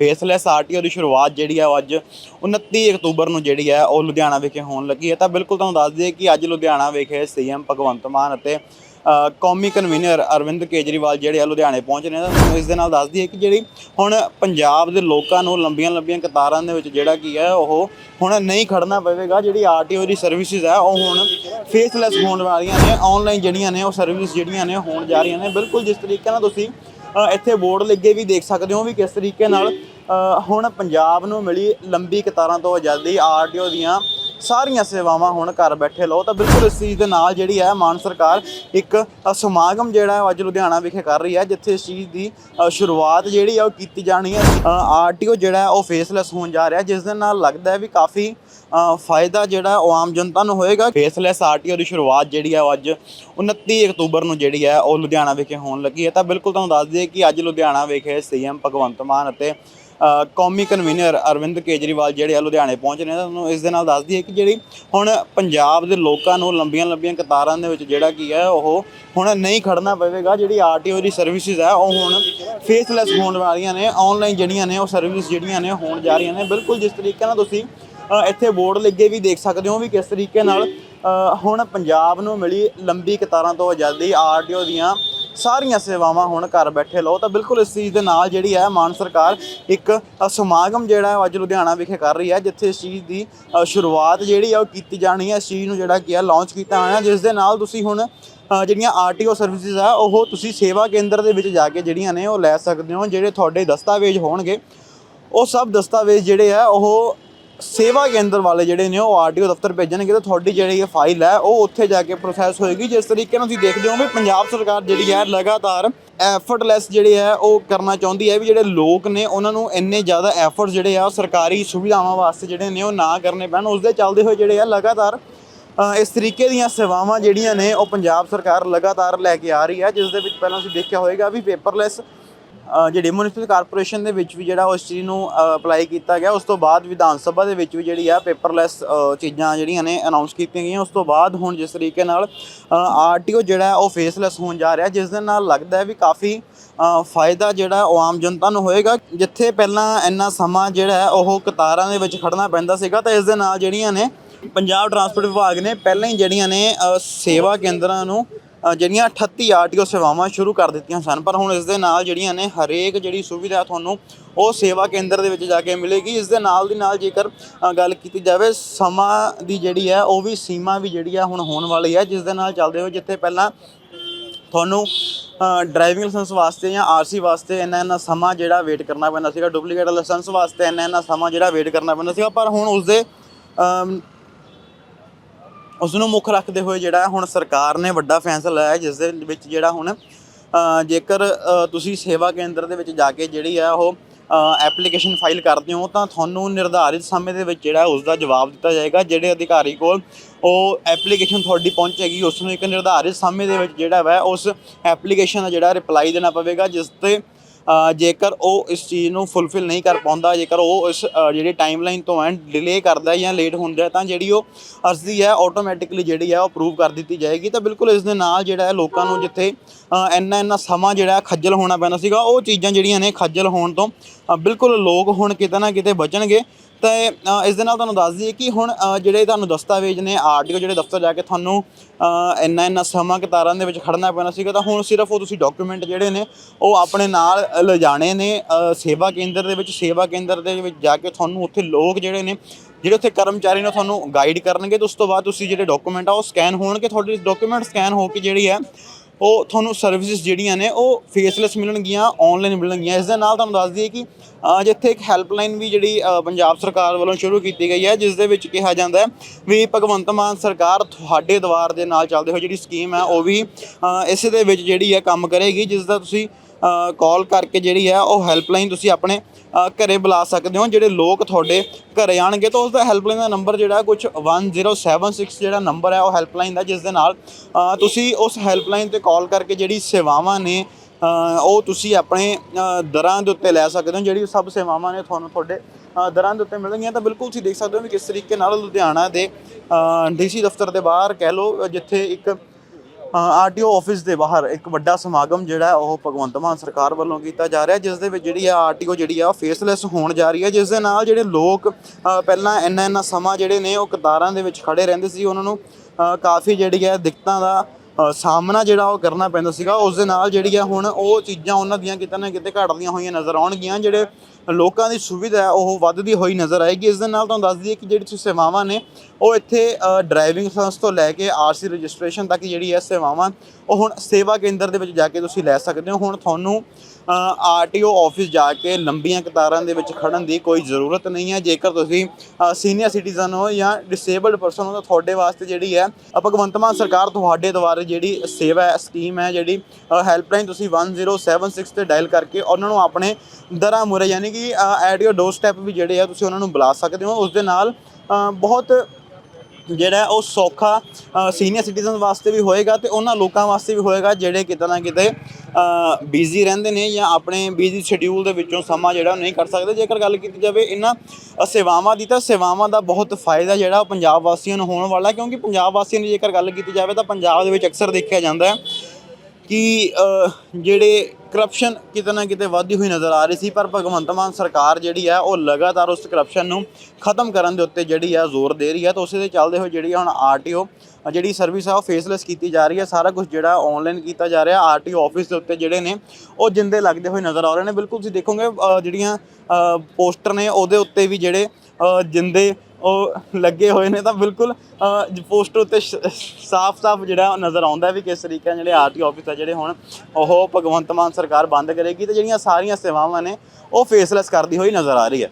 Faceless RTO ਦੀ ਸ਼ੁਰੂਆਤ ਜਿਹੜੀ ਹੈ ਉਹ ਅੱਜ 29 ਅਕਤੂਬਰ ਨੂੰ ਜਿਹੜੀ ਹੈ ਉਹ ਲੁਧਿਆਣਾ ਵਿਖੇ ਹੋਣ ਲੱਗੀ ਹੈ। ਤਾਂ ਬਿਲਕੁਲ ਤੁਹਾਨੂੰ ਦੱਸ ਦਈਏ ਕਿ ਅੱਜ ਲੁਧਿਆਣਾ ਵਿਖੇ ਸੀਐਮ ਭਗਵੰਤ ਮਾਨ ਅਤੇ ਕੌਮੀ ਕਨਵੀਨਰ ਅਰਵਿੰਦ ਕੇਜਰੀਵਾਲ ਜਿਹੜੇ ਆ ਲੁਧਿਆਣੇ ਪਹੁੰਚ ਰਹੇ ਨੇ। ਤਾਂ ਤੁਹਾਨੂੰ ਇਸ ਦੇ ਨਾਲ ਦੱਸ ਦਈਏ ਕਿ ਜਿਹੜੀ ਹੁਣ ਪੰਜਾਬ ਦੇ ਲੋਕਾਂ ਨੂੰ ਲੰਬੀਆਂ ਲੰਬੀਆਂ ਕਤਾਰਾਂ ਦੇ ਵਿੱਚ ਜਿਹੜਾ ਕੀ ਹੈ ਉਹ ਹੁਣ ਨਹੀਂ ਖੜਨਾ ਪਵੇਗਾ। ਜਿਹੜੀ ਆਰਟੀਓ ਦੀ ਸਰਵਿਸਿਜ਼ ਹੈ ਉਹ ਹੁਣ ਫੇਸਲੈਸ ਹੋਣ ਵਾਲੀਆਂ ਨੇ ਆਨਲਾਈਨ ਜਿਹੜੀਆਂ ਨੇ ਉਹ ਸਰਵਿਸ ਜਿਹੜੀਆਂ ਨੇ ਹੋਣ ਜਾ ਰਹੀਆਂ ਨੇ। ਬਿਲਕੁਲ ਜਿਸ ਤਰੀਕੇ ਨਾਲ ਤੁਸੀਂ ਇੱਥੇ ਬੋਰਡ ਲੱਗੇ ਵੀ ਦੇਖ ਸਕਦੇ ਹੋ ਵੀ ਕਿਸ ਤਰੀਕੇ ਨਾਲ ਹੁਣ ਪੰਜਾਬ ਨੂੰ ਮਿਲੀ ਲੰਬੀ ਕਤਾਰਾਂ ਤੋਂ ਆਜ਼ਾਦੀ ਆਰਟੀਓ ਦੀਆਂ ਸਾਰੀਆਂ ਸੇਵਾਵਾਂ ਹੁਣ ਘਰ ਬੈਠੇ ਲਓ। ਤਾਂ ਬਿਲਕੁਲ ਇਸ ਚੀਜ਼ ਦੇ ਨਾਲ ਜਿਹੜੀ ਹੈ ਮਾਨ ਸਰਕਾਰ ਇੱਕ ਸਮਾਗਮ ਜਿਹੜਾ ਉਹ ਅੱਜ ਲੁਧਿਆਣਾ ਵਿਖੇ ਕਰ ਰਹੀ ਹੈ, ਜਿੱਥੇ ਇਸ ਚੀਜ਼ ਦੀ ਸ਼ੁਰੂਆਤ ਜਿਹੜੀ ਹੈ ਉਹ ਕੀਤੀ ਜਾਣੀ ਹੈ। ਆਰਟੀਓ ਜਿਹੜਾ ਹੈ ਉਹ ਫੇਸਲੈਸ ਹੋਣ ਜਾ ਰਿਹਾ, ਜਿਸ ਦੇ ਨਾਲ ਲੱਗਦਾ ਹੈ ਵੀ ਕਾਫੀ ਫਾਇਦਾ ਜਿਹੜਾ ਉਹ ਆਮ ਜਨਤਾ ਨੂੰ ਹੋਏਗਾ। ਫੇਸਲੈਸ ਆਰਟੀਓ ਦੀ ਸ਼ੁਰੂਆਤ ਜਿਹੜੀ ਹੈ, ਉਹ ਅੱਜ 29 ਅਕਤੂਬਰ ਨੂੰ ਜਿਹੜੀ ਹੈ, ਉਹ ਲੁਧਿਆਣਾ ਵਿਖੇ ਹੋਣ ਲੱਗੀ ਹੈ। ਤਾਂ ਬਿਲਕੁਲ ਤੁਹਾਨੂੰ ਦੱਸ ਦਈਏ ਕਿ ਅੱਜ ਲੁਧਿਆਣਾ ਵਿਖੇ ਸੀਐਮ ਭਗਵੰਤ ਮਾਨ ਅਤੇ ਕੌਮੀ ਕਨਵੀਨਰ ਅਰਵਿੰਦ ਕੇਜਰੀਵਾਲ ਜਿਹੜੇ ਆ, ਲੁਧਿਆਣੇ ਪਹੁੰਚ ਰਹੇ ਨੇ। ਤੁਹਾਨੂੰ ਇਸ ਦੇ ਨਾਲ ਦੱਸ ਦਈਏ ਕਿ ਜਿਹੜੀ ਹੁਣ ਪੰਜਾਬ ਦੇ ਲੋਕਾਂ ਨੂੰ ਲੰਬੀਆਂ ਲੰਬੀਆਂ ਕਤਾਰਾਂ ਦੇ ਵਿੱਚ ਜਿਹੜਾ ਕੀ ਹੈ, ਉਹ ਹੁਣ ਨਹੀਂ ਖੜਨਾ ਪਵੇਗਾ। ਜਿਹੜੀ ਆਰਟੀਓ ਦੀ ਸਰਵਿਸਿਜ਼ ਹੈ, ਉਹ ਹੁਣ ਫੇਸਲੈਸ ਹੋਣ ਵਾਲੀਆਂ ਨੇ ਆਨਲਾਈਨ ਜਿਹੜੀਆਂ ਨੇ, ਉਹ ਸਰਵਿਸ ਜਿਹੜੀਆਂ ਨੇ, ਹੋਣ ਜਾ ਰਹੀਆਂ ਨੇ। ਬਿਲਕੁਲ ਜਿਸ ਤਰੀਕੇ ਨਾਲ ਤੁਸੀਂ ਇੱਥੇ ਬੋਰਡ ਲੱਗੇ ਵੀ ਦੇਖ ਸਕਦੇ ਹੋ ਵੀ ਕਿਸ ਤਰੀਕੇ ਨਾਲ ਹੁਣ ਪੰਜਾਬ ਨੂੰ ਮਿਲੀ ਲੰਬੀ ਕਤਾਰਾਂ ਤੋਂ ਆਜ਼ਾਦੀ ਆਰਟੀਓ ਦੀਆਂ ਸਾਰੀਆਂ ਸੇਵਾਵਾਂ ਹੁਣ ਘਰ ਬੈਠੇ ਲਓ। ਤਾਂ ਬਿਲਕੁਲ ਇਸ ਚੀਜ਼ ਦੇ ਨਾਲ ਜਿਹੜੀ ਹੈ ਮਾਨ ਸਰਕਾਰ ਇੱਕ ਸਮਾਗਮ ਜਿਹੜਾ ਹੈ ਉਹ ਅੱਜ ਲੁਧਿਆਣਾ ਵਿਖੇ ਕਰ ਰਹੀ ਹੈ ਜਿੱਥੇ ਇਸ ਚੀਜ਼ ਦੀ ਸ਼ੁਰੂਆਤ ਜਿਹੜੀ ਹੈ ਉਹ ਕੀਤੀ ਜਾਣੀ ਹੈ। ਇਸ ਚੀਜ਼ ਨੂੰ ਜਿਹੜਾ ਕੀ ਹੈ ਲਾਂਚ ਕੀਤਾ ਹੋਇਆ ਜਿਸ ਦੇ ਨਾਲ ਤੁਸੀਂ ਹੁਣ ਅ, ਜਿਹੜੀਆਂ ਆਰਟੀਓ ਸਰਵਿਸਿਜ਼ ਆ ਉਹ ਤੁਸੀਂ ਸੇਵਾ ਕੇਂਦਰ ਦੇ ਵਿੱਚ ਜਾ ਕੇ ਜਿਹੜੀਆਂ ਨੇ ਉਹ ਲੈ ਸਕਦੇ ਹੋ ਜਿਹੜੇ ਤੁਹਾਡੇ ਦਸਤਾਵੇਜ਼ ਹੋਣਗੇ ਉਹ ਸਭ ਦਸਤਾਵੇਜ਼ ਜਿਹੜੇ ਆ ਉਹ ਸੇਵਾ ਕੇਂਦਰ ਵਾਲੇ ਜਿਹੜੇ ਨੇ ਉਹ ਆਰਟੀਓ ਦਫ਼ਤਰ ਭੇਜਣਗੇ ਤਾਂ ਤੁਹਾਡੀ ਜਿਹੜੀ ਇਹ ਫਾਈਲ ਹੈ, ਉਹ ਉੱਥੇ ਜਾ ਕੇ ਪ੍ਰੋਸੈਸ ਹੋਏਗੀ। ਜਿਸ ਤਰੀਕੇ ਨਾਲ ਤੁਸੀਂ ਦੇਖਦੇ ਹੋ ਵੀ ਪੰਜਾਬ ਸਰਕਾਰ ਜਿਹੜੀ ਹੈ ਲਗਾਤਾਰ ਐਫਰਟਲੈਸ ਜਿਹੜੇ ਹੈ, ਉਹ ਕਰਨਾ ਚਾਹੁੰਦੀ ਹੈ ਵੀ ਜਿਹੜੇ ਲੋਕ ਨੇ, ਉਹਨਾਂ ਨੂੰ ਇੰਨੇ ਜ਼ਿਆਦਾ ਐਫਰਟਸ ਜਿਹੜੇ ਆ, ਉਹ ਸਰਕਾਰੀ ਸੁਵਿਧਾਵਾਂ ਵਾਸਤੇ ਜਿਹੜੇ ਨੇ, ਉਹ ਨਾ ਕਰਨੇ ਪੈਣ। ਉਸ ਦੇ ਚੱਲਦੇ ਹੋਏ ਜਿਹੜੇ ਆ, ਲਗਾਤਾਰ ਇਸ ਤਰੀਕੇ ਦੀਆਂ ਸੇਵਾਵਾਂ ਜਿਹੜੀਆਂ ਨੇ, ਉਹ ਪੰਜਾਬ ਸਰਕਾਰ ਲਗਾਤਾਰ ਲੈ ਕੇ ਆ ਰਹੀ ਹੈ ਜਿਸ ਦੇ ਵਿੱਚ ਪਹਿਲਾਂ ਤੁਸੀਂ ਦੇਖਿਆ ਹੋਵੇਗਾ ਵੀ ਪੇਪਰਲੈਸ ਜਿਹੜੀ ਮਿਊਨਿਸਪਲ ਕਾਰਪੋਰੇਸ਼ਨ ਦੇ ਵਿੱਚ ਵੀ ਜਿਹੜਾ ਉਸ ਚੀਜ਼ ਨੂੰ ਅਪਲਾਈ ਕੀਤਾ ਗਿਆ, ਉਸ ਤੋਂ ਬਾਅਦ ਵਿਧਾਨ ਸਭਾ ਦੇ ਵਿੱਚ ਵੀ ਜਿਹੜੀ ਆ ਪੇਪਰਲੈਸ ਚੀਜ਼ਾਂ ਜਿਹੜੀਆਂ ਨੇ ਅਨਾਉਂਸ ਕੀਤੀਆਂ ਗਈਆਂ। ਉਸ ਤੋਂ ਬਾਅਦ ਹੁਣ ਜਿਸ ਤਰੀਕੇ ਨਾਲ ਆਰਟੀਓ ਜਿਹੜਾ ਉਹ ਫੇਸਲੈਸ ਹੋਣ ਜਾ ਰਿਹਾ, ਜਿਸ ਦੇ ਨਾਲ ਲੱਗਦਾ ਹੈ ਵੀ ਕਾਫੀ ਫਾਇਦਾ ਜਿਹੜਾ ਉਹ ਆਮ ਜਨਤਾ ਨੂੰ ਹੋਏਗਾ। ਜਿੱਥੇ ਪਹਿਲਾਂ ਇੰਨਾ ਸਮਾਂ ਜਿਹੜਾ ਉਹ ਕਤਾਰਾਂ ਦੇ ਵਿੱਚ ਖੜਨਾ ਪੈਂਦਾ ਸੀਗਾ, ਤਾਂ ਇਸ ਦੇ ਨਾਲ ਜਿਹੜੀਆਂ ਨੇ ਪੰਜਾਬ ਟਰਾਂਸਪੋਰਟ ਵਿਭਾਗ ਨੇ ਪਹਿਲਾਂ ਹੀ ਜਿਹੜੀਆਂ ਨੇ ਸੇਵਾ ਕੇਂਦਰਾਂ ਨੂੰ ਜਿਹੜੀਆਂ 38 ਆਰਟੀਓ ਸੇਵਾਵਾਂ ਸ਼ੁਰੂ ਕਰ ਦਿੱਤੀਆਂ ਸਨ, ਪਰ ਹੁਣ ਇਸ ਦੇ ਨਾਲ ਜਿਹੜੀਆਂ ਨੇ ਹਰੇਕ ਜਿਹੜੀ ਸੁਵਿਧਾ ਤੁਹਾਨੂੰ ਉਹ ਸੇਵਾ ਕੇਂਦਰ ਦੇ ਵਿੱਚ ਜਾ ਕੇ ਮਿਲੇਗੀ। ਇਸ ਦੇ ਨਾਲ ਦੀ ਨਾਲ ਜੇਕਰ ਗੱਲ ਕੀਤੀ ਜਾਵੇ, ਸਮਾਂ ਦੀ ਜਿਹੜੀ ਹੈ, ਉਹ ਵੀ ਸੀਮਾ ਵੀ ਜਿਹੜੀ ਹੈ ਹੁਣ ਹੋਣ ਵਾਲੀ ਹੈ, ਜਿਸ ਦੇ ਨਾਲ ਚੱਲਦੇ ਹੋਏ ਜਿੱਥੇ ਪਹਿਲਾਂ ਤੁਹਾਨੂੰ ਡਰਾਈਵਿੰਗ ਲਾਇਸੈਂਸ ਵਾਸਤੇ ਜਾਂ ਆਰਸੀ ਵਾਸਤੇ ਇੰਨਾ ਇੰਨਾ ਸਮਾਂ ਜਿਹੜਾ ਵੇਟ ਕਰਨਾ ਪੈਂਦਾ ਸੀਗਾ ਡੁਪਲੀਕੇਟ ਲਾਇਸੈਂਸ ਵਾਸਤੇ ਇੰਨਾ ਇੰਨਾ ਸਮਾਂ ਜਿਹੜਾ ਵੇਟ ਕਰਨਾ ਪੈਂਦਾ ਸੀਗਾ, ਪਰ ਹੁਣ ਉਸ ਦੇ ਉਸ ਨੂੰ ਮੁੱਖ ਰੱਖਦੇ ਹੋਏ ਜਿਹੜਾ ਹੁਣ ਸਰਕਾਰ ਨੇ ਵੱਡਾ ਫੈਸਲਾ ਲਿਆ ਹੈ, ਜਿਸ ਦੇ ਵਿੱਚ ਜਿਹੜਾ ਹੁਣ ਜੇਕਰ ਤੁਸੀਂ ਸੇਵਾ ਕੇਂਦਰ ਦੇ ਵਿੱਚ ਜਾ ਕੇ ਜਿਹੜੀ ਆ ਉਹ ਐਪਲੀਕੇਸ਼ਨ ਫਾਈਲ ਕਰਦੇ ਹੋ, ਤਾਂ ਤੁਹਾਨੂੰ ਨਿਰਧਾਰਿਤ ਸਮੇਂ ਦੇ ਵਿੱਚ ਜਿਹੜਾ ਉਸ ਦਾ ਜਵਾਬ ਦਿੱਤਾ ਜਾਏਗਾ, ਜਿਹੜੇ ਅਧਿਕਾਰੀ ਕੋਲ ਉਹ ਐਪਲੀਕੇਸ਼ਨ ਤੁਹਾਡੀ ਪਹੁੰਚੇਗੀ ਉਸ ਨੂੰ ਇੱਕ ਨਿਰਧਾਰਿਤ ਸਮੇਂ ਦੇ ਵਿੱਚ ਜਿਹੜਾ ਵਾ, ਉਸ ਐਪਲੀਕੇਸ਼ਨ ਦਾ ਜਿਹੜਾ ਰਿਪਲਾਈ ਦੇਣਾ ਪਵੇਗਾ, ਜਿਸ ਤੇ ਜੇਕਰ ਉਹ ਇਸ ਚੀਜ਼ ਨੂੰ ਫੁੱਲਫਿਲ ਨਹੀਂ ਕਰ ਪਾਉਂਦਾ, ਜੇਕਰ ਉਹ ਇਸ ਜਿਹੜੀ ਟਾਈਮਲਾਈਨ ਤੋਂ ਐਂਡ ਡਿਲੇ ਕਰਦਾ ਜਾਂ ਲੇਟ ਹੁੰਦਾ ਤਾਂ ਜਿਹੜੀ ਉਹ ਅਰਜ਼ੀ ਹੈ ਆਟੋਮੈਟਿਕਲੀ ਜਿਹੜੀ ਹੈ, ਉਹ ਅਪਰੂਵ ਕਰ ਦਿੱਤੀ ਜਾਏਗੀ। ਤਾਂ ਬਿਲਕੁਲ ਇਸ ਦੇ ਨਾਲ ਜਿਹੜਾ ਹੈ, ਲੋਕਾਂ ਨੂੰ ਜਿੱਥੇ ਇੰਨਾ ਇੰਨਾ ਸਮਾਂ ਜਿਹੜਾ ਖੱਜਲ ਹੋਣਾ ਪੈਂਦਾ ਸੀਗਾ, ਉਹ ਚੀਜ਼ਾਂ ਜਿਹੜੀਆਂ ਨੇ ਖੱਜਲ ਹੋਣ ਤੋਂ ਬਿਲਕੁਲ ਲੋਕ ਹੁਣ ਕਿਤੇ ਨਾ ਕਿਤੇ ਬਚਣਗੇ। ਤਾਂ ਇਸ ਦੇ ਨਾਲ ਤੁਹਾਨੂੰ ਦੱਸ ਦਈਏ ਕਿ ਹੁਣ ਜਿਹੜੇ ਤੁਹਾਨੂੰ ਦਸਤਾਵੇਜ਼ ਨੇ ਆਰਟੀਓ ਜਿਹੜੇ ਦਫ਼ਤਰ ਜਾ ਕੇ ਤੁਹਾਨੂੰ ਇੰਨਾ ਇੰਨਾ ਸਮਾਂ ਕਤਾਰਾਂ ਦੇ ਵਿੱਚ ਖੜਨਾ ਪੈਣਾ ਸੀਗਾ, ਤਾਂ ਹੁਣ ਸਿਰਫ ਉਹ ਤੁਸੀਂ ਡਾਕੂਮੈਂਟ ਜਿਹੜੇ ਨੇ, ਉਹ ਆਪਣੇ ਨਾਲ ਲਿਜਾਣੇ ਨੇ ਸੇਵਾ ਕੇਂਦਰ ਦੇ ਵਿੱਚ, ਸੇਵਾ ਕੇਂਦਰ ਦੇ ਵਿੱਚ ਜਾ ਕੇ ਤੁਹਾਨੂੰ ਉੱਥੇ ਲੋਕ ਜਿਹੜੇ ਨੇ, ਜਿਹੜੇ ਉੱਥੇ ਕਰਮਚਾਰੀ ਨੇ ਤੁਹਾਨੂੰ ਗਾਈਡ ਕਰਨਗੇ, ਤੇ ਉਸ ਤੋਂ ਬਾਅਦ ਤੁਸੀਂ ਜਿਹੜੇ ਡਾਕੂਮੈਂਟ ਆ, ਉਹ ਸਕੈਨ ਹੋਣਗੇ, ਤੁਹਾਡੇ ਡਾਕੂਮੈਂਟ ਸਕੈਨ ਹੋ ਕੇ ਜਿਹੜੀ ਹੈ ਉਹ ਤੁਹਾਨੂੰ ਸਰਵਿਸਿਜ਼ ਜਿਹੜੀਆਂ ਨੇ ਉਹ ਫੇਸਲੈਸ ਮਿਲਣਗੀਆਂ ਆਨਲਾਈਨ ਮਿਲਣਗੀਆਂ। ਇਸ ਦੇ ਨਾਲ ਤੁਹਾਨੂੰ ਦੱਸ ਦਈਏ ਕਿ ਜਿੱਥੇ ਇੱਕ ਹੈਲਪਲਾਈਨ ਵੀ ਜਿਹੜੀ ਪੰਜਾਬ ਸਰਕਾਰ ਵੱਲੋਂ ਸ਼ੁਰੂ ਕੀਤੀ ਗਈ ਹੈ ਜਿਸ ਦੇ ਵਿੱਚ ਕਿਹਾ ਜਾਂਦਾ ਹੈ ਵੀ ਭਗਵੰਤ ਮਾਨ ਸਰਕਾਰ ਤੁਹਾਡੇ ਦਵਾਰ ਦੇ ਨਾਲ ਚੱਲਦੇ ਹੋਏ ਜਿਹੜੀ ਸਕੀਮ ਹੈ ਉਹ ਵੀ ਅ, ਇਸੇ ਦੇ ਵਿੱਚ ਜਿਹੜੀ ਹੈ ਕੰਮ ਕਰੇਗੀ ਜਿਸ ਦਾ ਤੁਸੀਂ ਕਾਲ ਕਰਕੇ ਜਿਹੜੀ ਹੈ ਉਹ ਹੈਲਪਲਾਈਨ ਤੁਸੀਂ ਆਪਣੇ ਅ, ਘਰੇ ਬੁਲਾ ਸਕਦੇ ਹੋ ਜਿਹੜੇ ਲੋਕ ਤੁਹਾਡੇ ਘਰੇ ਆਣਗੇ ਤਾਂ ਉਸ ਦਾ ਹੈਲਪਲਾਈਨ ਦਾ ਨੰਬਰ ਜਿਹੜਾ ਕੁਝ 1076 ਜਿਹੜਾ ਨੰਬਰ ਹੈ ਉਹ ਹੈਲਪਲਾਈਨ ਦਾ ਜਿਸ ਦੇ ਨਾਲ ਤੁਸੀਂ ਉਸ ਹੈਲਪਲਾਈਨ ਤੇ ਕਾਲ ਕਰਕੇ ਜਿਹੜੀ ਸੇਵਾਵਾਂ ਨੇ ਉਹ ਤੁਸੀਂ ਆਪਣੇ ਦਰਾਂ ਦੇ ਉੱਤੇ ਲੈ ਸਕਦੇ ਹੋ ਜਿਹੜੀ ਸਭ ਸੇਵਾਵਾਂ ਨੇ ਤੁਹਾਨੂੰ ਤੁਹਾਡੇ ਦਰਾਂ ਦੇ ਉੱਤੇ ਮਿਲਣਗੀਆਂ ਤਾਂ ਬਿਲਕੁਲ ਤੁਸੀਂ ਦੇਖ ਸਕਦੇ ਹੋ ਵੀ ਕਿਸ ਤਰੀਕੇ ਨਾਲ ਲੁਧਿਆਣਾ ਦੇ ਡੀਸੀ ਦਫ਼ਤਰ ਦੇ ਬਾਹਰ ਕਹਿ ਲਓ ਜਿੱਥੇ ਇੱਕ ਆਰਟੀਓ ਆਫਿਸ ਦੇ ਬਾਹਰ ਇੱਕ ਵੱਡਾ ਸਮਾਗਮ ਜਿਹੜਾ ਉਹ ਭਗਵੰਤ ਮਾਨ ਸਰਕਾਰ ਵੱਲੋਂ ਕੀਤਾ ਜਾ ਰਿਹਾ ਜਿਸ ਦੇ ਵਿੱਚ ਜਿਹੜੀ ਆ ਆਰਟੀਓ ਜਿਹੜੀ ਆ, ਉਹ ਫੇਸਲੈਸ ਹੋਣ ਜਾ ਰਹੀ ਹੈ, ਜਿਸ ਦੇ ਨਾਲ ਜਿਹੜੇ ਲੋਕ ਪਹਿਲਾਂ ਇੰਨਾ ਇੰਨਾ ਸਮਾਂ ਜਿਹੜੇ ਨੇ, ਉਹ ਕਤਾਰਾਂ ਦੇ ਵਿੱਚ ਖੜੇ ਰਹਿੰਦੇ ਸੀ, ਉਹਨਾਂ ਨੂੰ ਕਾਫੀ ਜਿਹੜੀ ਹੈ ਦਿੱਕਤਾਂ ਦਾ ਸਾਹਮਣਾ ਜਿਹੜਾ ਉਹ ਕਰਨਾ ਪੈਂਦਾ ਸੀਗਾ, ਉਸ ਦੇ ਨਾਲ ਜਿਹੜੀ ਆ ਹੁਣ ਉਹ ਚੀਜ਼ਾਂ ਉਹਨਾਂ ਦੀਆਂ ਕਿਤੇ ਨਾ ਕਿਤੇ ਘਟਦੀਆਂ ਹੋਈਆਂ ਨਜ਼ਰ ਆਉਣਗੀਆਂ, ਜਿਹੜੇ ਲੋਕਾਂ ਦੀ ਸੁਵਿਧਾ ਹੈ, ਉਹ ਵੱਧਦੀ ਹੋਈ ਨਜ਼ਰ ਆਏਗੀ। ਇਸ ਦੇ ਨਾਲ ਤੁਹਾਨੂੰ ਦੱਸ ਦਈਏ ਕਿ ਜਿਹੜੀ ਤੁਸੀਂ ਸੇਵਾਵਾਂ ਨੇ, ਉਹ ਇੱਥੇ ਡਰਾਈਵਿੰਗ ਲਾਇਸੈਂਸ ਤੋਂ ਲੈ ਕੇ ਆਰਸੀ ਰਜਿਸਟ੍ਰੇਸ਼ਨ ਤੱਕ ਜਿਹੜੀ ਹੈ ਸੇਵਾਵਾਂ ਉਹ ਹੁਣ ਸੇਵਾ ਕੇਂਦਰ ਦੇ ਵਿੱਚ ਜਾ ਕੇ ਤੁਸੀਂ ਲੈ ਸਕਦੇ ਹੋ। ਹੁਣ ਤੁਹਾਨੂੰ ਆਰਟੀਓ ਆਫਿਸ ਜਾ ਕੇ ਲੰਬੀਆਂ ਕਤਾਰਾਂ ਦੇ ਵਿੱਚ ਖੜਨ ਦੀ ਕੋਈ ਜ਼ਰੂਰਤ ਨਹੀਂ ਹੈ। ਜੇਕਰ ਤੁਸੀਂ ਸੀਨੀਅਰ ਸਿਟੀਜ਼ਨ ਹੋ ਜਾਂ ਡਿਸੇਬਲਡ ਪਰਸਨ ਹੋ ਤਾਂ ਤੁਹਾਡੇ ਵਾਸਤੇ ਜਿਹੜੀ ਹੈ ਭਗਵੰਤ ਮਾਨ ਸਰਕਾਰ ਤੁਹਾਡੇ ਦੁਆਰਾ ਜਿਹੜੀ ਸੇਵਾ ਸਕੀਮ ਹੈ, ਜਿਹੜੀ ਹੈਲਪਲਾਈਨ ਤੁਸੀਂ 1076 ਤੇ ਡਾਇਲ ਕਰਕੇ ਉਹਨਾਂ ਨੂੰ ਆਪਣੇ ਦਰਾਂ ਮੁਰੇ ਯਾਨੀ ਕਿ ਐਟ ਡੋਰ ਸਟੈਪ ਵੀ ਜਿਹੜੇ ਆ, ਤੁਸੀਂ ਉਹਨਾਂ ਨੂੰ ਬੁਲਾ ਸਕਦੇ ਹੋ। ਉਸ ਦੇ ਨਾਲ ਬਹੁਤ ਜਿਹੜਾ ਉਹ ਸੌਖਾ ਸੀਨੀਅਰ ਸਿਟੀਜ਼ਨ ਵਾਸਤੇ ਵੀ ਹੋਏਗਾ ਤੇ ਉਹਨਾਂ ਲੋਕਾਂ ਵਾਸਤੇ ਵੀ ਹੋਏਗਾ ਜਿਹੜੇ ਕਿਤੇ ਨਾ ਕਿਤੇ ਬਿਜ਼ੀ ਰਹਿੰਦੇ ਨੇ ਜਾਂ ਆਪਣੇ ਬਿਜ਼ੀ ਸ਼ਡਿਊਲ ਦੇ ਵਿੱਚੋਂ ਸਮਾਂ ਜਿਹੜਾ ਉਹ ਨਹੀਂ ਕਰ ਸਕਦੇ। ਜੇਕਰ ਗੱਲ ਕੀਤੀ ਜਾਵੇ ਇਹਨਾਂ ਸੇਵਾਵਾਂ ਦੀ ਤਾਂ ਸੇਵਾਵਾਂ ਦਾ ਬਹੁਤ ਫਾਇਦਾ ਜਿਹੜਾ ਉਹ ਪੰਜਾਬ ਵਾਸੀਆਂ ਨੂੰ ਹੋਣ ਵਾਲਾ ਕਿਉਂਕਿ ਪੰਜਾਬ ਵਾਸੀਆਂ ਦੀ ਜੇਕਰ ਗੱਲ ਕੀਤੀ ਜਾਵੇ ਤਾਂ ਪੰਜਾਬ ਦੇ ਵਿੱਚ ਅਕਸਰ ਦੇਖਿਆ ਜਾਂਦਾ ਹੈ ਕਿ ਜਿਹੜੇ ਕਰਪਸ਼ਨ ਕਿਤੇ ਨਾ ਕਿਤੇ ਵੱਧਦੀ ਹੋਈ ਨਜ਼ਰ ਆ ਰਹੀ ਸੀ, ਪਰ ਭਗਵੰਤ ਮਾਨ ਸਰਕਾਰ ਜਿਹੜੀ ਹੈ, ਉਹ ਲਗਾਤਾਰ ਉਸ ਕਰਪਸ਼ਨ ਨੂੰ ਖਤਮ ਕਰਨ ਦੇ ਉੱਤੇ ਜਿਹੜੀ ਆ ਜ਼ੋਰ ਦੇ ਰਹੀ ਹੈ। ਤਾਂ ਉਸੇ ਦੇ ਚੱਲਦੇ ਹੋਏ ਜਿਹੜੀ ਆ ਹੁਣ ਆਰਟੀਓ ਜਿਹੜੀ ਸਰਵਿਸ ਆ ਉਹ ਫੇਸਲੈਸ ਕੀਤੀ ਜਾ ਰਹੀ ਹੈ। ਸਾਰਾ ਕੁਝ ਜਿਹੜਾ ਆਨਲਾਈਨ ਕੀਤਾ ਜਾ ਰਿਹਾ ਆਰਟੀਓ ਆਫਿਸ ਦੇ ਉੱਤੇ ਜਿਹੜੇ ਨੇ, ਉਹ ਜਿੰਦੇ ਲੱਗਦੇ ਹੋਏ ਨਜ਼ਰ ਆ ਰਹੇ ਨੇ। ਬਿਲਕੁਲ ਤੁਸੀਂ ਦੇਖੋਗੇ ਜਿਹੜੀਆਂ ਪੋਸਟਰ ਨੇ, ਉਹਦੇ ਉੱਤੇ ਵੀ ਜਿਹੜੇ ਜਿੰਦੇ ਉਹ ਲੱਗੇ ਹੋਏ ਨੇ ਤਾਂ ਬਿਲਕੁਲ ਪੋਸਟਰ ਉੱਤੇ ਸਾਫ਼-ਸਾਫ਼ ਜਿਹੜਾ ਉਹ ਨਜ਼ਰ ਆਉਂਦਾ ਵੀ ਕਿਸ ਤਰੀਕੇ ਨਾਲ ਜਿਹੜੇ ਆਰਟੀ ਆਫਿਸ ਆ ਜਿਹੜੇ ਹੁਣ ਉਹ ਭਗਵੰਤ ਮਾਨ ਸਰਕਾਰ ਬੰਦ ਕਰੇਗੀ ਤੇ ਜਿਹੜੀਆਂ ਸਾਰੀਆਂ ਸੇਵਾਵਾਂ ਨੇ ਉਹ ਫੇਸਲੈਸ ਕਰਦੀ ਹੋਈ ਨਜ਼ਰ ਆ ਰਹੀ ਹੈ।